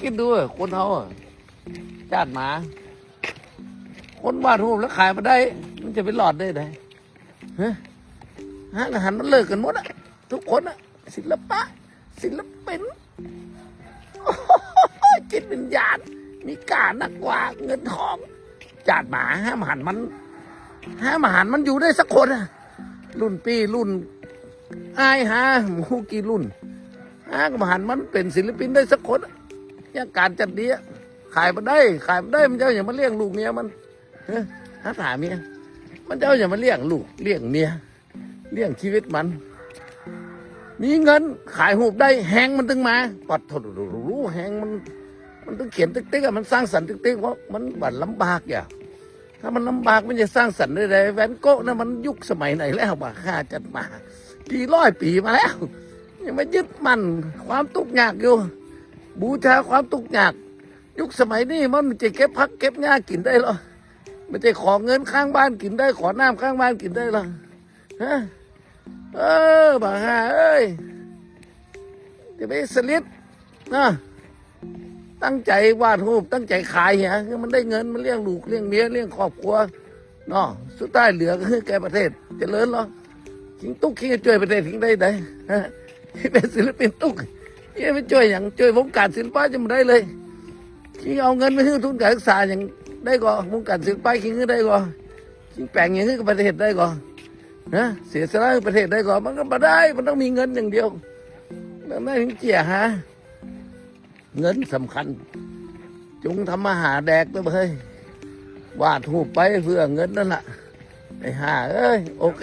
คิดดูคนเขาจาดหมา คนวาดรูปแล้วขายมาได้ มันจะไปหลอดได้ไงฮะห้างอาหารมันเลิกกันหมดอะทุกคนอะศิลปะ ศิลปินจิตวิญญาณมีกานักกว่าเงินทองจาดหมาห้ามหันมันห้ามหันมันอยู่ได้สักคนอะรุ่นปีรุ่นอายหาหมูกี่รุ่นห้ามหันมันเป็นศิลปินได้สักคนอะ อย่างการจัดเดียขายมาได้ ขายมาได้มันเจ้าอย่ามาเลี้ยงลูกเมียมันเฮ้ยหาถามเมียมันเจ้าอย่ามาเลี้ยงลูกเลี้ยงเมียเลี้ยงชีวิตมัน มีเงินขายหูบได้แหงมันตึงมาปัดถดรู้แหงมัน มันต้องเขียนติ๊กติ๊กอะมันสร้างสรรค์ติ๊กติ๊กเพราะมันบัดลำบากอย่าถ้ามันลำบากมันจะสร้างสรรค์ได้ไงแวนโก้นะมันยุคสมัยไหนแล้วบ่าข้าจัดมากี่ร้อยปีมาแล้วยังมายึดมันความทุกข์ยากอยู่ บูชาความทุกข์ยาก ยุคสมัยนี้มันจะเก็บพักเก็บหญ้ากินได้หรอไม่ใช่ขอเงินข้างบ้านกินได้ ขอน้ำข้างบ้านกินได้หรอฮะเออบ่าฮาเอ้ยจะไปสลิดนะตั้งใจวาดรูปตั้งใจขายเนี่ยคือมันได้เงินมันเลี้ยงลูกเลี้ยงเมียเลี้ยงครอบครัวเนาะสุดท้ายเหลือก็คือแกประเทศจเจริญหรอคิงตุ๊กคิงจะช่วยประเทศคิงได้ไหนฮะที่เป็นศิลปินตุ๊ก คิงไม่ช่วยอย่างช่วยวงการศิลปะจะไม่ได้เลยคิงเอาเงินไปซื้อทุนการศึกษาอย่างได้ก่อนวงการศิลปะคิงก็ได้ก่อนคิงแปลงอย่างนี้กับประเทศได้ก่อนนะเสียสละประเทศได้ก่อนมันก็มาได้มันต้องมีเงินอย่างเดียวแล้วไม่ถึงเจียฮะเงินสำคัญ จงทำมาหาแดกไปเลยวาดหูปไปเพื่อเงินนั่นแหละไอ้ห่าเอ้ยโอเค